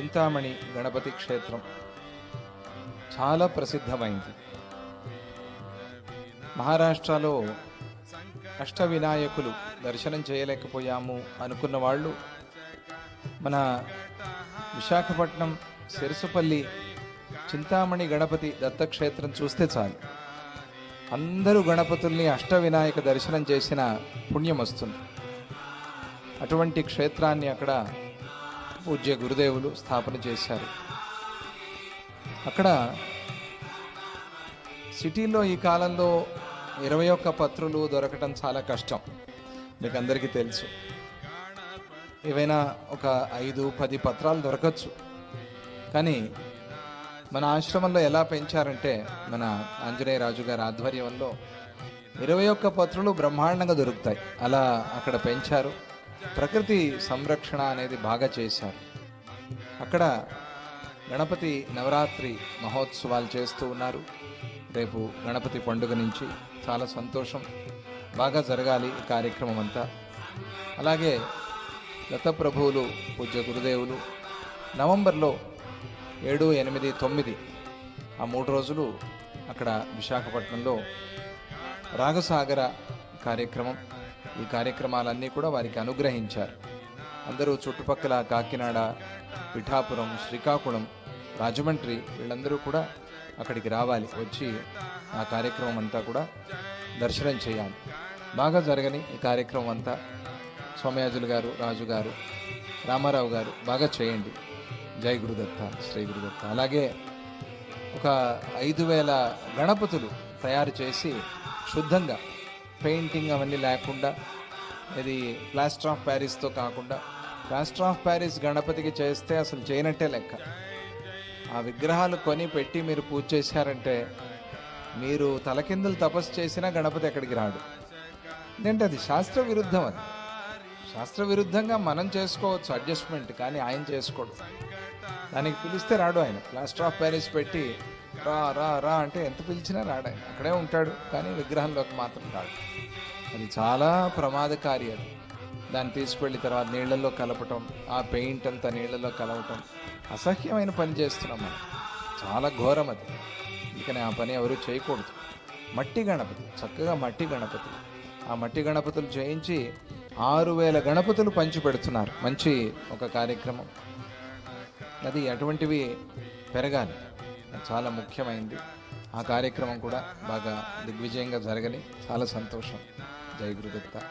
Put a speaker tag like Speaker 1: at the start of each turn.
Speaker 1: చింతామణి గణపతి క్షేత్రం. చాలా ప్రసిద్ధమైంది. మహారాష్ట్రలో అష్ట వినాయకులు దర్శనం చేయలేకపోయాము అనుకున్న వాళ్ళు మన విశాఖపట్నం సిరసుపల్లి చింతామణి గణపతి దత్తక్షేత్రం చూస్తే చాలు. అందరూ గణపతుల్ని అష్ట వినాయక దర్శనం చేసిన పుణ్యం వస్తుంది. అటువంటి క్షేత్రాన్ని అక్కడ పూజ్య గురుదేవులు స్థాపన చేశారు. అక్కడ సిటీలో ఈ కాలంలో ఇరవై ఒక్క పత్రులు దొరకటం చాలా కష్టం. మీకు అందరికీ తెలుసు. ఏవైనా ఒక ఐదు పది పత్రాలు దొరకచ్చు. కానీ మన ఆశ్రమంలో ఎలా పెంచారంటే మన ఆంజనేయ రాజు గారి ఆధ్వర్యంలో ఇరవై ఒక్క పత్రులు బ్రహ్మాండంగా దొరుకుతాయి. అలా అక్కడ పెంచారు. ప్రకృతి సంరక్షణ అనేది బాగా చేశారు. అక్కడ గణపతి నవరాత్రి మహోత్సవాలు చేస్తూ ఉన్నారు. రేపు గణపతి పండుగ నుంచి చాలా సంతోషం బాగా జరగాలి ఈ కార్యక్రమం అంతా. అలాగే దత్తప్రభువులు పూజ్య గురుదేవులు నవంబర్లో ఏడు ఎనిమిది తొమ్మిది ఆ మూడు రోజులు అక్కడ విశాఖపట్నంలో రాగసాగర కార్యక్రమం ఈ కార్యక్రమాలన్నీ కూడా వారికి అనుగ్రహించారు. అందరూ చుట్టుపక్కల కాకినాడ పిఠాపురం శ్రీకాకుళం రాజమండ్రి వీళ్ళందరూ కూడా అక్కడికి రావాలి. వచ్చి ఆ కార్యక్రమం అంతా కూడా దర్శనం చేయాలి. బాగా జరగని ఈ కార్యక్రమం అంతా సోమయాజులు గారు రాజు గారు రామారావు గారు బాగా చేయండి. జై గురుదత్త శ్రీ గురుదత్త. అలాగే ఒక ఐదు వేల గణపతులు తయారు చేసి శుద్ధంగా పెయింటింగ్ అవన్నీ లేకుండా ఇది ప్లాస్టర్ ఆఫ్ ప్యారిస్తో కాకుండా ప్లాస్టర్ ఆఫ్ ప్యారిస్ గణపతికి చేస్తే అసలు చేయనట్టే లెక్క. ఆ విగ్రహాలు కొని పెట్టి మీరు పూజ చేశారంటే మీరు తలకిందులు తపస్సు చేసినా గణపతి ఎక్కడికి రాడు. ఏంటంటే అది శాస్త్ర విరుద్ధం అది. శాస్త్ర విరుద్ధంగా మనం చేసుకోవచ్చు అడ్జస్ట్మెంట్ కానీ ఆయన చేసుకోడు. దానికి పిలిస్తే రాడు ఆయన. ప్లాస్టర్ ఆఫ్ ప్యారిస్ పెట్టి రా రా రా అంటే ఎంత పిలిచినా రాడు ఆయన. అక్కడే ఉంటాడు కానీ విగ్రహంలోకి మాత్రం రాడు. అది చాలా ప్రమాదకారి అది. దాన్ని తీసుకెళ్ళి తర్వాత నీళ్ళల్లో కలపటం ఆ పెయింట్ అంతా నీళ్ళలో కలవటం. అసహ్యమైన పని చేస్తున్నాం మనం. చాలా ఘోరం అది. అందుకని ఆ పని ఎవరు చేయకూడదు. మట్టి గణపతి చక్కగా మట్టి గణపతి. ఆ మట్టి గణపతులు చేయించి ఆరు వేల గణపతులు పంచి పెడుతున్నారు. మంచి ఒక కార్యక్రమం. అది అటువంటివి పెరగాలి. చాలా ముఖ్యమైంది. ఆ కార్యక్రమం కూడా బాగా దిగ్విజయంగా జరగని చాలా సంతోషం. జై గురుదత్త.